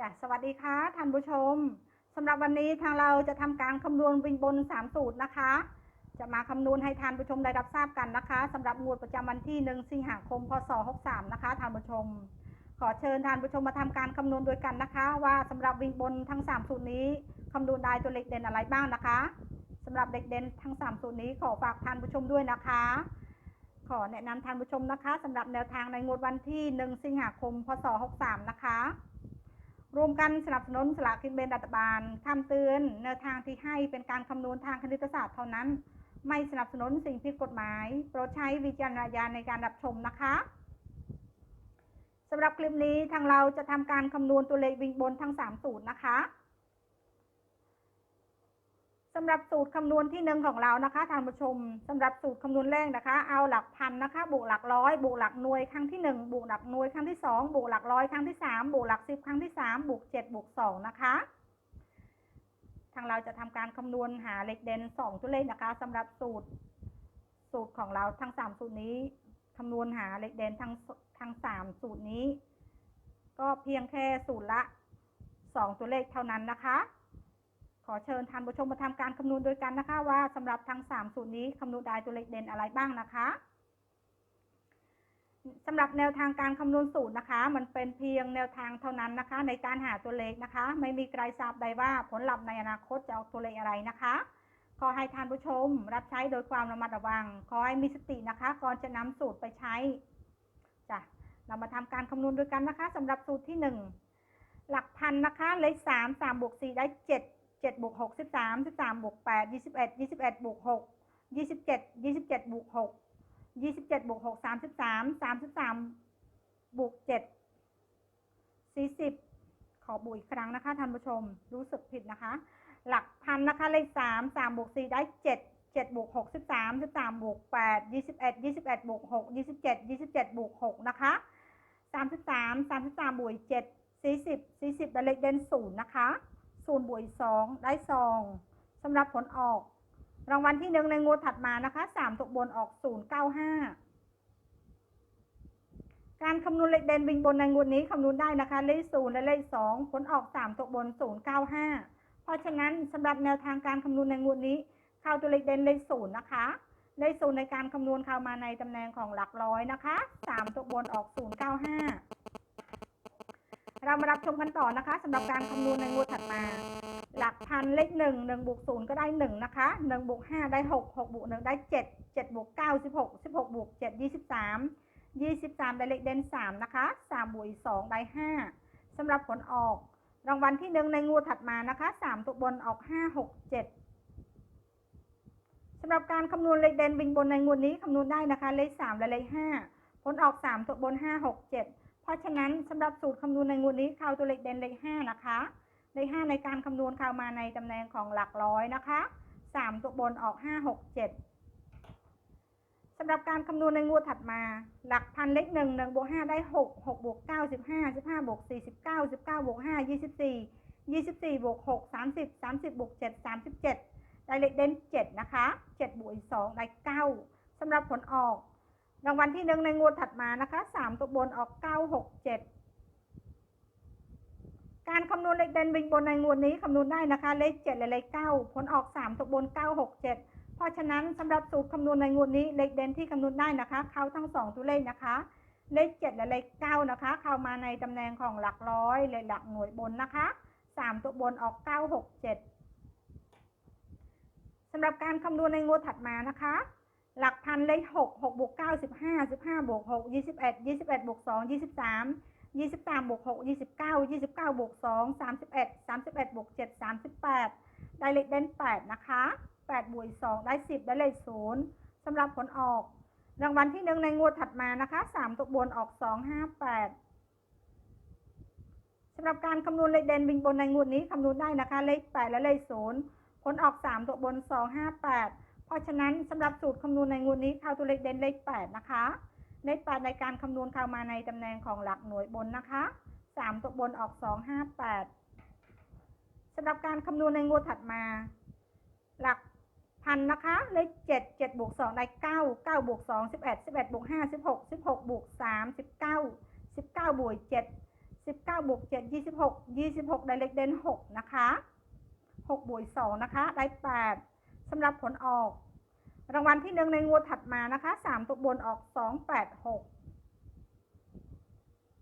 จ้ะสวัสดีค่ะท่านผู้ชมสำหรับวันนี้ทางเราจะทำการคำนวณวินบน 3 สูตรนะคะ จะมาคำนวณให้ท่านผู้ชมได้รับทราบกันนะคะสำหรับงวดประจำวันที่ 1 สิงหาคม พศ 63 นะคะท่านผู้ชม ขอเชิญท่านผู้ชมมาทำการคำนวณด้วยกันนะคะ ว่าสำหรับวินบนทั้ง 3 สูตรนี้คำนวณได้ตัวเลขเด่นอะไรบ้างนะคะสำหรับเด็กเด่นทั้ง 3 สูตรนี้ขอฝากท่านผู้ชมด้วยนะคะขอแนะนำท่านผู้ชมนะคะสำหรับแนวทางในงวดวันที่ 1 สิงหาคม พศ 63 นะคะ รวมกันสนับสนุนสลากกินแบ่งรัฐบาลคำเตือนแนวทางที่ให้เป็นการคำนวณทางคณิตศาสตร์เท่านั้น ไม่สนับสนุนสิ่งผิดกฎหมาย โปรดใช้วิจารณญาณในการรับชมนะคะสำหรับคลิปนี้ทางเราจะทำการคำนวณตัวเลขวิ่งบนทั้ง 3 สูตรนะคะ สำหรับสูตรคำนวณที่หนึ่งของเรานะคะท่านผู้ชมสำหรับสูตรคำนวณแรกนะคะ เอาหลักพันนะคะบวกหลักร้อยบวกหลักหน่วยครั้งที่หนึ่งบวกหลักหน่วยครั้งที่สองบวกหลักร้อยครั้งที่สามบวกหลักสิบครั้งที่สามบวกเจ็ดบวกสองนะคะ ทางเราจะทำการคำนวณหาเลขเด่นสองตัวเลขนะคะสำหรับสูตรสูตรของเราทั้งสามสูตรนี้คำนวณหาเลขเด่นทั้งทั้งสามสูตรนี้ ก็เพียงแค่สูตรละสองตัวเลขเท่านั้นนะคะ อเชิญท่านผู้ชมมาทำการคำนวณโดยกันนะคะ ว่าสำหรับทั้งสามสูตรนี้คำนวณได้ตัวเลขเด่นอะไรบ้างนะคะสำหรับแนวทางการคำนวณสูตรนะคะ มันเป็นเพียงแนวทางเท่านั้นนะคะ ในการหาตัวเลขนะคะ ไม่มีใครทราบใดว่าผลลัพธ์ในอนาคตจะออกตัวเลขอะไรนะคะขอให้ท่านผู้ชมรับใช้โดยความระมัดระวัง ขอให้มีสตินะคะ ก่อนจะนำสูตรไปใช้จ้ะเรามาทำการคำนวณด้วยกันนะคะสำหรับสูตรที่หนึ่งหลักพันนะคะเลขสามสามบวกสี่ได้เจ็ด เจ็ดบวกหกสิบสามสิบสามบวกแปดยี่สิบเอ็ดยี่สิบเอ็ดบวกหกยี่สิบเจ็ดยี่สิบเจ็ดบวกหกยี่สิบเจ็ดบวกหกสามสิบสามสามสิบสามบวกเจ็ดสี่สิบขอบวกอีกครั้งนะคะท่านผู้ชมรู้สึกผิดนะคะ หลักพันนะคะเลขสามสามบวกสี่ได้เจ็ดเจ็ดบวกหกสิบสามสิบสามบวกแปดยี่สิบเอ็ดยี่สิบเอ็ดบวกหกยี่สิบเจ็ดยี่สิบเจ็ดบวกหกนะคะสามสิบสามสามสิบสามบวกเจ็ดสี่สิบสี่สิบได้เลขเด่นศูนย์นะคะ ศูนย์บวกสองได้สองสำหรับผลออก รางวัลที่หนึ่งในงวดถัดมานะคะสามตกบนออกศูนย์เก้าห้าการคำนวณเลขเด่นวิ่งบนในงวดนี้คำนวณได้นะคะ เลขศูนย์และเลขสองผลออกสามตกบนศูนย์เก้าห้าเพราะฉะนั้นสำหรับแนวทางการคำนวณในงวดนี้ เข้าตัวเลขเด่นเลขศูนย์นะคะเลขศูนย์ในการคำนวณเข้ามาในตำแหน่งของหลักร้อยนะคะสามตัวบนออกศูนย์เก้าห้า เรามารับชมกันต่อนะคะสำหรับการคำนวณในงวดถัดมา หลักพันเลขหนึ่งหนึ่งบวกศูนย์ก็ได้หนึ่งนะคะหนึ่งบวกห้าได้หกหกบวกหนึ่งได้เจ็ดเจ็ดบวกเก้าสิบหกสิบหกบวกเจ็ดยี่สิบสามยี่สิบสามได้เลขเด่นสามนะคะสามบวกสองได้ห้าสำหรับผลออก รางวัลที่หนึ่งในงูถัดมานะคะสามตัวบนออกห้าหกเจ็ดสำหรับการคำนวณเลขเด่นวิ่งบนในงูนี้คำนวณได้นะคะเลขสามและเลขห้าผลออกสามตัวบนห้าหกเจ็ด ราะฉะนั้นสำหรับสูตรคำนวณในงูนี้ข้าตัวเลขเด่นเลขห้านะคะเลขห้าในการคำนวณข้ามาในตำแหน่งของหลักร้อยนะคะสามตัวบนออกห้าหกเจ็ดสำหรับการคำนวณในงูถัดมา หลักพันเลขหนึ่งหนึ่งบวกห้าได้หกหกบวกเก้าสิบห้าสิบห้าบวกสี่สิบเก้าสิบเก้าบวกห้ายี่สิบสี่ยี่สิบสี่บวกหกสามสิบสามสิบบวกเจ็ดสามสิบเจ็ดได้เลขเด่นเจ็ดนะคะเจ็ดบวกอีกสองได้เก้าสำหรับผลออก รางวัลที่หนึ่งในงวดถัดมานะคะสามตัวบนออกเก้าหกเจ็ดการคำนวณเลขเด่นวิ่งบนในงวดนี้คำนวณได้นะคะเลขเจ็ดและเลขเก้าผลออกสามตัวบนเก้าหกเจ็ดเพราะฉะนั้นสำหรับสูตรคำนวณในงวดนี้เลขเด่นที่คำนวณได้นะคะ เข้าทั้งสองตัวเลขนะคะ เลขเจ็ดและเลขเก้านะคะ เข้ามาในตำแหน่งของหลักร้อยและหลักหน่วยบนนะคะสามตัวบนออกเก้าหกเจ็ดสำหรับการคำนวณในงวดถัดมานะคะ หลักพันเลขหกหกบวกเก้าสิบห้าสิบห้าบวกหกยี่สิบเอ็ดยี่สิบเอ็ดบวกสองยี่สิบสามยี่สิบสามบวกหกยี่สิบเก้ายี่สิบเก้าบวกสองสามสิบเอ็ดสามสิบเอ็ดบวกเจ็ดสามสิบแปดได้เลขเด่นแปดนะคะแปดบวกสองได้สิบได้เลขศูนย์สำหรับผลออก รางวัลที่หนึ่งในงวดถัดมานะคะสามตัวบนออกสองห้าแปดสำหรับการคำนวณเลขเด่นบิงบนในงวดนี้คำนวณได้นะคะเลขแปดและเลขศูนย์ผลออกสามตัวบนสองห้าแปด เพราะฉะนั้นสำหรับสูตรคำนวณในงวดนี้เข้าตัวเลขเด่นเลขแปดนะคะ เลขแปดในการคำนวณเข้ามาในตำแหน่งของหลักหน่วยบนนะคะสามตัวบนออกสองห้าแปดสำหรับการคำนวณในงวดถัดมา หลักพันนะคะ เลขเจ็ดเจ็ดบวกสองได้เก้าเก้าบวกสองสิบเอ็ดสิบเอ็ดบวกห้าสิบหกสิบหกบวกสามสิบเก้าสิบเก้าบวกเจ็ดสิบเก้าบวกเจ็ดยี่สิบหกยี่สิบหกได้เลขเด่นหกนะคะหกบวกสองนะคะ ได้แปด สำหรับผลออก รางวัลที่หนึ่งในงวดถัดมานะคะสามตัวบนออกสองแปดหก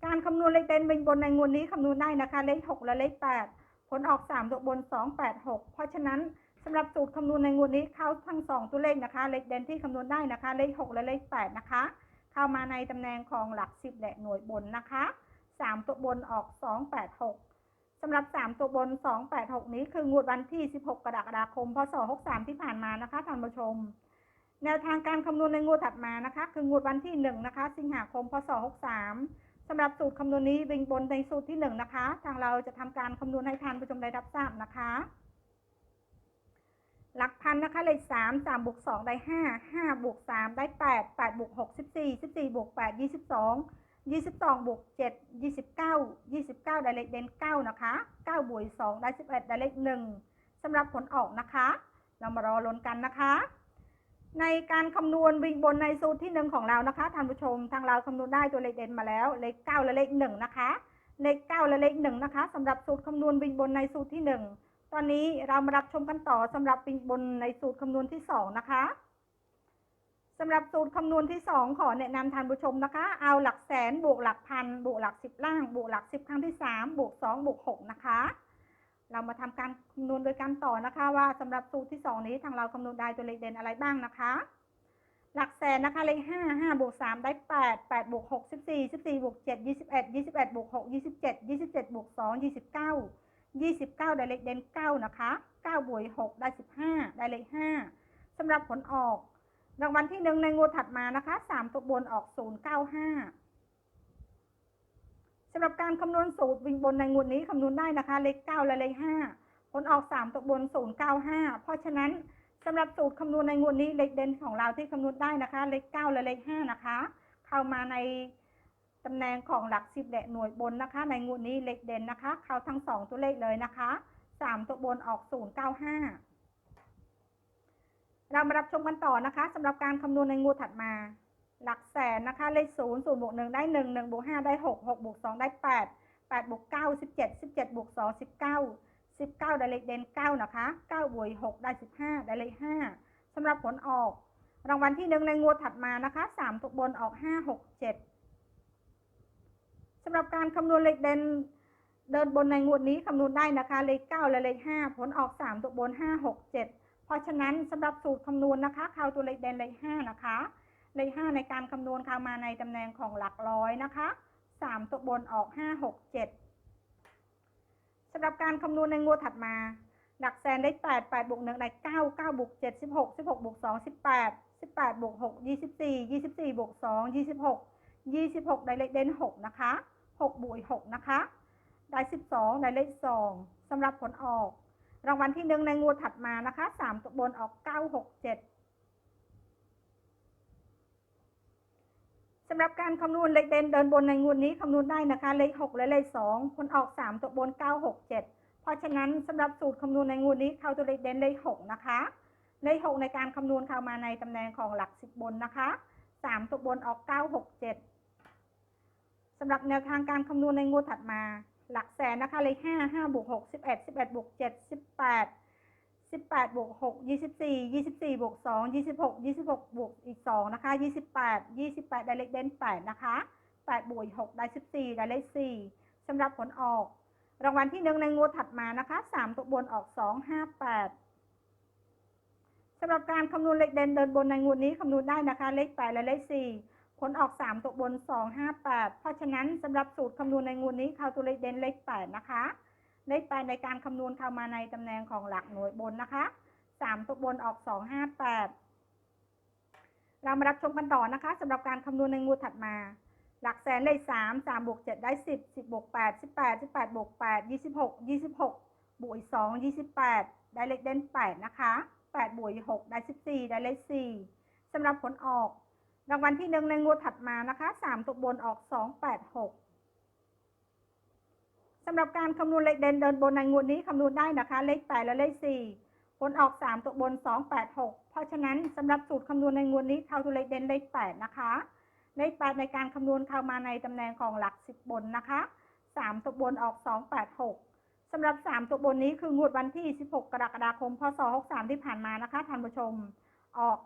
การคำนวณเลขเด่นเป็นบนในงวดนี้คำนวณได้นะคะเลขหกและเลขแปดผลออกสามตัวบนสองแปดหกเพราะฉะนั้นสำหรับสูตรคำนวณในงวดนี้เข้าทั้งสองตัวเลขนะคะ เลขเด่นที่คำนวณได้นะคะเลขหกและเลขแปดนะคะ เข้ามาในตำแหน่งของหลักสิบและหน่วยบนนะคะสามตัวบนออกสองแปดหก สำหรับสามตัวบนสองแปดหกนี้คืองวดวันที่สิบหกกรกฎาคม พศหกสามที่ผ่านมานะคะท่านผู้ชม แนวทางการคำนวณในงวดถัดมานะคะ คืองวดวันที่หนึ่งนะคะ สิงหาคม พศหกสามสำหรับสูตรคำนวณนี้วิ่งบนในสูตรที่หนึ่งนะคะ ทางเราจะทำการคำนวณให้ท่านผู้ชมได้รับทราบนะคะ หลักพันนะคะเลขสามสามบวกสองได้ห้าห้าบวกสามได้แปดแปดบวกหกสิบสี่สิบสี่บวกแปด ยี่สิบสองบสองบวกเจ็ดยี่สิบเก้ายี่สิบเก้าได้เลขเด่นเก้านะคะเก้าบวกสองได้สิบเอ็ดได้เลขหนึ่งสำหรับผลออกนะคะ เรามารอลุ้นกันนะคะ ในการคำนวณวิ่งบนในสูตรที่หนึ่งของเรานะคะท่านผู้ชมทางเราคำนวณได้ตัวเลขเด่นมาแล้ว เลขเก้าและเลขหนึ่งนะคะ เลขเก้าและเลขหนึ่งนะคะสำหรับสูตรคำนวณวิ่งบนในสูตรที่หนึ่งตอนนี้เรามารับชมกันต่อสำหรับวิ่งบนในสูตรคำนวณที่สองนะคะ สำหรับสูตรคำนวณที่สองขอแนะนำท่านผู้ชมนะคะ เอาหลักแสนบวกหลักพันบวกหลักสิบล่างบวกหลักสิบครั้งที่สามบวกสองบวกหกนะคะ เรามาทำการคำนวณโดยการต่อนะคะ ว่าสำหรับสูตรที่สองนี้ทางเราคำนวณได้ตัวเลขเด่นอะไรบ้างนะคะ หลักแสนนะคะเลขห้าห้าบวกสามได้แปดแปดบวกหกสิบสี่สิบสี่บวกเจ็ดยี่สิบเอ็ดยี่สิบเอ็ดบวกหกยี่สิบเจ็ดยี่สิบเจ็ดบวกสองยี่สิบเก้ายี่สิบเก้าได้เลขเด่นเก้านะคะเก้าบวกหกได้สิบห้าได้เลขห้าสำหรับผลออก รางวัลที่หนึ่งในงวดถัดมานะคะสามตัวบนออกศูนย์เก้าห้าสำหรับการคำนวณสูตรวิ่งบนในงวดนี้คำนวณได้นะคะ เลขเก้าและเลขห้าผลออกสามตัวบนศูนย์เก้าห้าเพราะฉะนั้นสำหรับสูตรคำนวณในงวดนี้เลขเด่นของเราที่คำนวณได้นะคะ เลขเก้าและเลขห้านะคะ เข้ามาในตำแหน่งของหลักสิบและหน่วยบนนะคะ ในงวดนี้เลขเด่นนะคะ เข้าทั้งสองตัวเลขเลยนะคะสามตัวบนออกศูนย์เก้าห้า เรามารับชมกันต่อนะคะสำหรับการคำนวณในงวดถัดมา หลักแสนนะคะ เลขศูนย์ศูนย์บวกหนึ่งได้หนึ่งหนึ่งบวกห้าได้หกหกบวกสองได้แปดแปดบวกเก้าสิบเจ็ดสิบเจ็ดบวกสองสิบเก้าสิบเก้าได้เลขเด่นเก้านะคะเก้าบวกหกได้สิบห้าได้เลขห้าสำหรับผลออก รางวัลที่หนึ่งในงวดถัดมานะคะสามตัวบนออกห้าหกเจ็ดสำหรับการคำนวณเลขเด่นเดินบนในงวดนี้คำนวณได้นะคะ เลขเก้าและเลขห้าผลออกสามตัวบนห้าหกเจ็ด เพราะฉะนั้นสำหรับสูตรคำนวณนะคะเข้าตัวเลขเด่นเลขห้านะคะเลขห้าในการคำนวณเข้ามาในตำแหน่งของหลักร้อยนะคะสามตัวบนออกห้าหกเจ็ดสำหรับการคำนวณในงวดถัดมา หลักแสนได้แปดแปดบวกหนึ่งได้เก้าเก้าบวกเจ็ดสิบหกสิบหกบวกสองสิบแปดสิบแปดบวกหกยี่สิบสี่ยี่สิบสี่บวกสองยี่สิบหกยี่สิบหกได้เลขเด่นหกนะคะหกบวกหกนะคะ ได้สิบสองได้เลขสองสำหรับผลออก รางวัลที่หนึ่งในงวดถัดมานะคะสามตัวบนออกเก้าหกเจ็ดสำหรับการคำนวณเลขเด่นเดินบนในงวดนี้คำนวณได้นะคะเลขหกและเลขสองผลออกสามตัวบนเก้าหกเจ็ดเพราะฉะนั้นสำหรับสูตรคำนวณในงวดนี้เข้าตัวเลขเด่นเลขหกนะคะเลขหกในการคำนวณเข้ามาในตำแหน่งของหลักสิบบนนะคะสามตัวบนออกเก้าหกเจ็ดสำหรับแนวทางการคำนวณในงวดถัดมา หลักแสนนะคะเลขห้าห้าบวกหกสิบเอ็ดสิบเอ็ดบวกเจ็ดสิบแปดสิบแปดบวกหกยี่สิบสี่ยี่สิบสี่บวกสองยี่สิบหกยี่สิบหกบวกอีกสองนะคะยี่สิบแปดยี่สิบแปดได้เลขเด่นแปดนะคะแปดบวกหกได้สิบสี่ได้เลขสี่สำหรับผลออก รางวัลที่หนึ่งในงวดถัดมานะคะสามตัวบนออกสองห้าแปดสำหรับการคำนวณเลขเด่นเดินบนในงวดนี้คำนวณได้นะคะ เลขแปดและเลขสี่ ผลออกสามตัวบนสองห้าแปดเพราะฉะนั้นสำหรับสูตรคำนวณในงวดนี้เข้าตัวเลขเด่นเลขแปดนะคะ เลขแปดในการคำนวณเข้ามาในตำแหน่งของหลักหน่วยบนนะคะสามตัวบนออกสองห้าแปดเรามารับชมกันต่อนะคะสำหรับการคำนวณในงวดถัดมา หลักแสนเลขสามสามบวกเจ็ดได้สิบสิบบวกแปดสิบแปดสิบแปดบวกแปดยี่สิบหกยี่สิบหกบวกอีกสองยี่สิบแปดได้เลขเด่นแปดนะคะแปดบวกอีกหกได้สิบสี่ได้เลขสี่สำหรับผลออก รางวัลที่หนึ่งในงวดถัดมานะคะสามตัวบนออกสองแปดหกสำหรับการคำนวณเลขเด่นเดินบนในงวดนี้คำนวณได้นะคะ เลขแปดและเลขสี่ผลออกสามตัวบนสองแปดหกเพราะฉะนั้นสำหรับสูตรคำนวณในงวดนี้เข้าตัวเลขเด่นเลขแปดนะคะเลขแปดในการคำนวณเข้ามาในตำแหน่งของหลักสิบบนนะคะ3ตัวบนออก286สำหรับ 3 ตัวบนนี้คืองวดวันที่ 16 กรกฎาคม พศ 63 ที่ผ่านมานะคะท่านผู้ชม ออก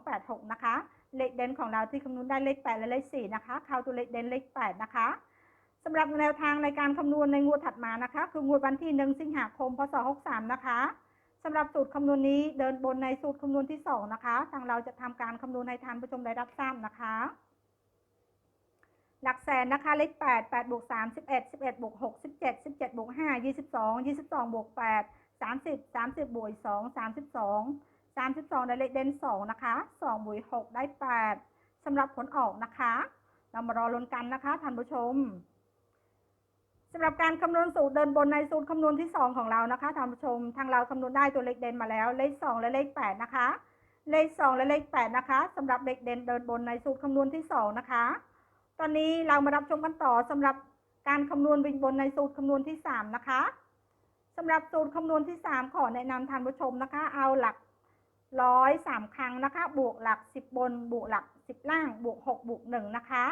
286 นะคะ เลขเด่นของเราที่คำนวณได้เลข 8 และเลข 4 นะคะ เข้าตัวเลขเด่นเลข 8 นะคะสำหรับแนวทางในการคำนวณในงวดถัดมานะคะ คืองวดวันที่ 1 สิงหาคม พศ 63 นะคะสำหรับสูตรคำนวณนี้เดินบนในสูตรคำนวณที่ 2 นะคะ ทางเราจะทำการคำนวณให้ทานผู้ชมได้รับทราบนะคะ หลักแสนนะคะเลข 8 8บวก3 11 11บวก6 17 17บวก5 22 22บวก8 30 30บวก2 32 32 ได้เลขเด่น 2 นะคะ2บวก6ได้ 8สำหรับผลออกนะคะ เรามารอลุ้นกันนะคะท่านผู้ชมสำหรับการคำนวณสูตรเดินบนในสูตรคำนวณที่ 2 ของเรานะคะท่านผู้ชม ทางเราคำนวณได้ตัวเลขเด่นมาแล้ว เลข 2 และเลข 8 นะคะ เลข 2 และเลข 8 นะคะสำหรับเลขเด่นเดินบนในสูตรคำนวณที่ 2 นะคะ ตอนนี้เรามารับชมกันต่อสำหรับการคำนวณวิ่งบนในสูตรคำนวณที่ 3 นะคะสำหรับสูตรคำนวณที่ 3 ขอแนะนำท่านผู้ชมนะคะ เอาหลัก ร้อยสามครั้งนะคะ บวกหลัก10บบน บวกหลัก10ล่าง บวก6บวก1นะคะ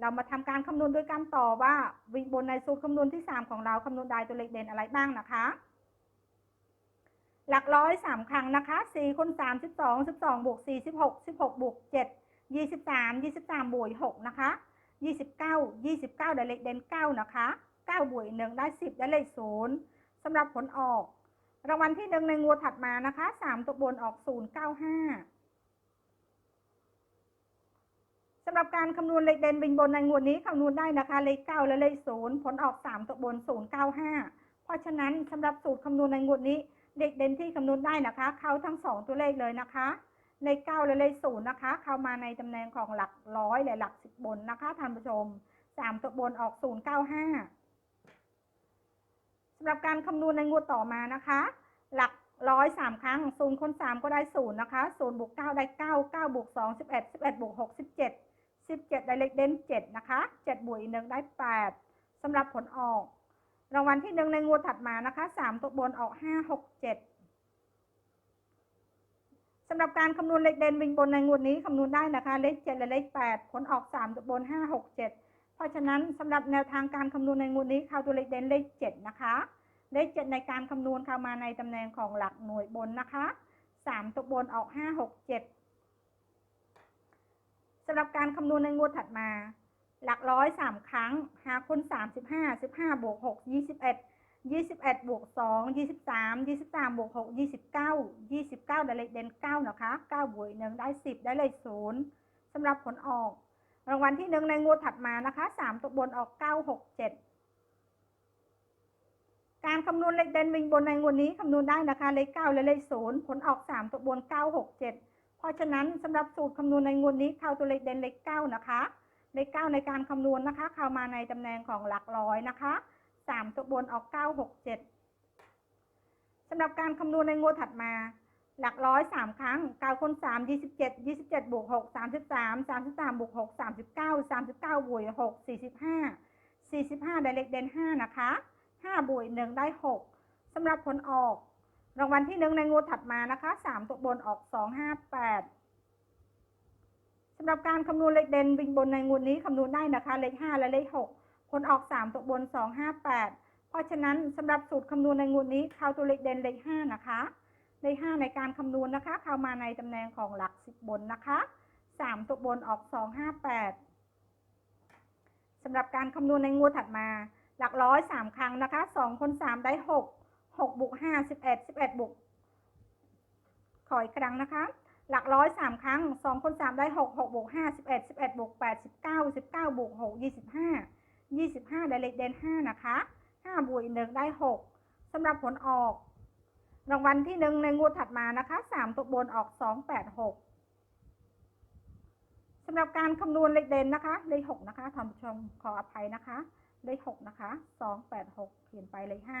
เรามาทำการคำนวณโดยการต่อว่าวิ่งบนในสูตรคำนวณที่3ของเราคำนวณได้ตัวเลขเด่นอะไรบ้างนะคะ หลักร้อยสามครั้งนะคะ4คูณ3 12 12บสองบวก4 16 16บหกสิบหกบวก7ยี่สิบสามยี่สิบสามบวกหกนะคะยี่สิบเก้ายี่สิบเก้าได้เลขเด่นเก้านะคะเก้าบวกหนึ่งได้สิบได้เลขศูนย์สำหรับผลออก รางวัลที่หนึ่งในงวดถัดมานะคะสามตัวบนออกศูนย์เก้าห้าสำหรับการคำนวณเลขเด่นวิงบนในงวดนี้คำนวณได้นะคะเลขเก้าและเลขศูนย์ผลออกสามตัวบนศูนย์เก้าห้าเพราะฉะนั้นสำหรับสูตรคำนวณในงวดนี้เลขเด่นที่คำนวณได้นะคะ เข้าทั้งสองตัวเลขเลยนะคะเลขเก้าและเลขศูนย์นะคะ เข้ามาในตำแหน่งของหลักร้อยและหลักสิบบนนะคะท่านผู้ชมสามตัวบนออกศูนย์เก้าห้า สำหรับการคำนวณในงวดต่อมานะคะ หลักร้อยสามครั้งศูนย์คูณสามก็ได้ศูนย์นะคะศูนย์บวกเก้าได้เก้าเก้าบวกสองสิบเอ็ดสิบเอ็ดบวกหกสิบเจ็ดสิบเจ็ดได้เลขเด่นเจ็ดนะคะเจ็ดบวกอีกหนึ่งได้แปดสำหรับผลออก รางวัลที่หนึ่งในงวดถัดมานะคะสามตัวบนออกห้าหกเจ็ดสำหรับการคำนวณเลขเด่นวิ่งบนในงวดนี้คำนวณได้นะคะ เลข7และเลข8ผลออก3ตัวบน5 6 7เจ็ด เพราะฉะนั้นสำหรับแนวทางการคำนวณในงวดนี้เข้าตัวเลขเด่นเลข7นะคะ เลข7ในการคำนวณเข้ามาในตำแหน่งของหลักหน่วยบนนะคะ3ตัวบนออก5 6 7สำหรับการคำนวณในงวดถัดมา หลักร้อยสามครั้ง5คูณ35 15บห้าสิบห้าบวก6 21ยี่สิบเอ็ดบวกสองยี่สิบสามยี่สิบสามบวกหกยี่สิบเก้ายี่สิบเก้าได้เลขเด่นเก้านะคะเก้าบวกหนึ่งได้สิบได้เลขศูนย์สำหรับผลออก รางวัลที่หนึ่งในงวดถัดมานะคะสามตัวบนออกเก้าหกเจ็ดการคำนวณเลขเด่นวิ่งบนในงวดนี้คำนวณได้นะคะเลขเก้าและเลขศูนย์ผลออกสามตัวบนเก้าหกเจ็ดเพราะฉะนั้นสำหรับสูตรคำนวณในงวดนี้เข้าตัวเลขเด่นเลขเก้านะคะเลขเก้าในการคำนวณนะคะ เข้ามาในตำแหน่งของหลักร้อยนะคะสามตัวบนออกเก้าหกเจ็ดสำหรับการคำนวณในงวดถัดมา หลักร้อยสามครั้งเก้าคูณสามยี่สิบเจ็ดยี่สิบเจ็ดบวกหกสามสิบสามสามสิบสามบวกหกสามสิบเก้าสามสิบเก้าบวกหกสี่สิบห้าสี่สิบห้าได้เลขเด่นห้านะคะห้าบวกหนึ่งได้หกสำหรับผลออก รางวัลที่หนึ่งในงวดถัดมานะคะสามตัวบนออกสองห้าแปดสำหรับการคำนวณเลขเด่นวิ่งบนในงวดนี้คำนวณได้นะคะ เลขห้าและเลขหกผลออก3ตัวบน2 5 8เพราะฉะนั้นสำหรับสูตรคำนวณในงวดนี้เข้าตัวเลขเด่นเลข5นะคะ เลข5ในการคำนวณนะคะ เข้ามาในตำแหน่งของหลัก 10 บนนะคะ 3 ตัวบนออก 2 5 8สำหรับการคำนวณในงวดถัดมา หลักร้อย3ครั้งนะคะ 2คูณ3ได้ 6 6บวก5 11 11บวกขออีกครั้งนะคะ หลักร้อยสามครั้ง2คูณ3ได้6 6บวก5 11 11บวก8 19 19บวก6 25ยี่สิบห้าได้เลขเด่นห้านะคะห้าบวกอีกหนึ่งได้หกสำหรับผลออก รางวัลที่หนึ่งในงวดถัดมานะคะสามตัวบนออกสองแปดหกสำหรับการคำนวณเลขเด่นนะคะ เลขหกนะคะท่านผู้ชมขออภัยนะคะ เลขหกนะคะสองแปดหกเขียนไปเลขห้า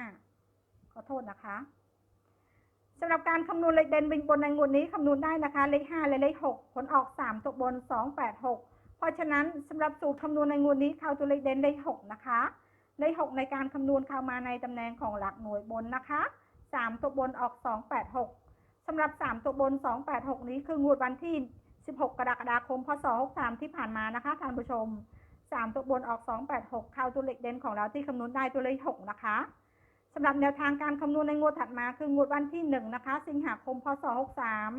ขอโทษนะคะสำหรับการคำนวณเลขเด่นวิงบนในงวดนี้คำนวณได้นะคะ เลขห้าและเลขหกผลออกสามตัวบนสองแปดหกเพราะฉะนั้นสำหรับสูตรคำนวณในงวดนี้เข้าตัวเลขเด่นเลข6นะคะ เลข6ในการคำนวณเข้ามาในตำแหน่งของหลักหน่วยบนนะคะ 3 ตัวบนออก 286สำหรับ 3 ตัวบน 286 นี้คืองวดวันที่ 16 กรกฎาคม พศ 63 ที่ผ่านมานะคะท่านผู้ชมสามตัวบนออกสองแปดหกเข้าตัวเลขเด่นของเราที่คำนวณได้ตัวเลขหกนะคะสำหรับแนวทางการคำนวณในงวดถัดมาคืองวดวันที่หนึ่งนะคะ สิงหาคม พศหกสาม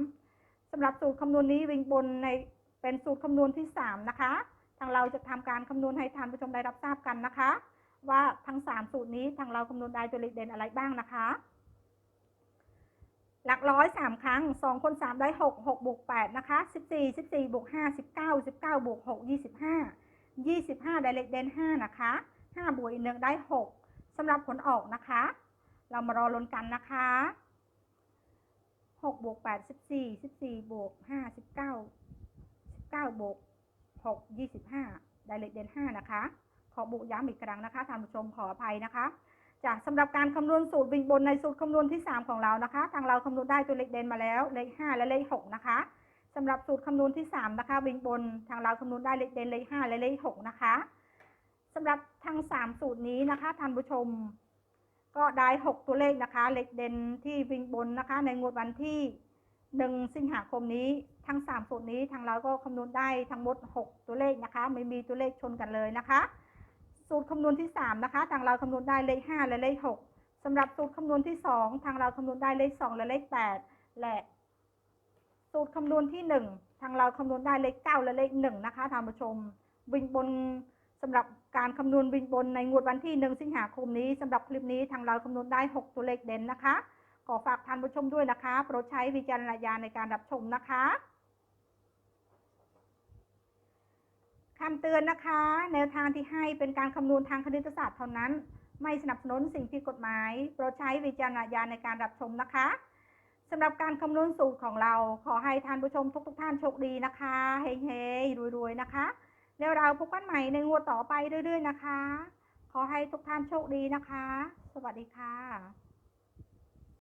สำหรับสูตรคำนวณนี้วิ่งบนในเป็นสูตรคำนวณที่สามนะคะ ทางเราจะทำการคำนวณให้ท่านผู้ชมได้รับทราบกันนะคะ ว่าทั้งสามสูตรนี้ทางเราคำนวณได้ตัวเลขเด่นอะไรบ้างนะคะ หลักร้อยสามครั้งสองคนสามได้หกหกบวกแปดนะคะสิบสี่สิบสี่บวกห้าสิบเก้าสิบเก้าบวกหกยี่สิบห้ายี่สิบห้าได้เลขเด่นห้านะคะห้าบวกอีกหนึ่งได้หกสำหรับผลออกนะคะ เรามารอลุ้นกันนะคะหกบวกแปดสิบสี่สิบสี่บวกห้าสิบเก้าสิบเก้าบวกหกยี่สิบห้าได้เลขเด่นห้านะคะ ขอบุย้ำอีกครั้งนะคะท่านผู้ชมขออภัยนะคะ จากสำหรับการคำนวณสูตรวิ่งบนในสูตรคำนวณที่ 3 ของเรานะคะ ทางเราคำนวณได้ตัวเลขเด่นมาแล้วเลข 5 และเลข 6 นะคะสำหรับสูตรคำนวณที่ 3 นะคะ วิ่งบนทางเราคำนวณได้เลขเด่นเลข 5 และเลข 6 นะคะสำหรับทั้ง 3 สูตรนี้นะคะท่านผู้ชม ก็ได้ 6 ตัวเลขนะคะ เลขเด่นที่วิ่งบนนะคะ ในงวดวันที่ 1 สิงหาคมนี้ทั้ง 3 สูตรนี้ทางเราก็คำนวณได้ทั้งหมด 6 ตัวเลขนะคะ ไม่มีตัวเลขชนกันเลยนะคะ สูตรคำนวณที่ 3 นะคะ ทางเราคำนวณได้เลข 5 และเลข 6สำหรับสูตรคำนวณที่ 2 ทางเราคำนวณได้เลข 2 และเลข 8 และ สูตรคำนวณที่ 1 ทางเราคำนวณได้เลข 9 และเลข 1 นะคะท่านผู้ชม วิ่งบนสำหรับการคำนวณวิ่งบนในงวดวันที่ 1 สิงหาคมนี้สำหรับคลิปนี้ทางเราคำนวณได้ 6 ตัวเลขเด่นนะคะขอฝากท่านผู้ชมด้วยนะคะ โปรดใช้วิจารณญาณในการรับชมนะคะ คำเตือนนะคะ แนวทางที่ให้เป็นการคำนวณทางคณิตศาสตร์เท่านั้น ไม่สนับสนุนสิ่งที่กฎหมาย โปรดใช้วิจารณญาณในการรับชมนะคะสำหรับการคำนวณสูตรของเรา ขอให้ท่านผู้ชมทุกๆทท่านโชคดีนะคะเฮ้ยๆรวยๆนะคะ แล้วเราพบกันใหม่ในงวดต่อไปเรื่อย ๆ นะคะ ขอให้ทุกท่านโชคดีนะคะ สวัสดีค่ะ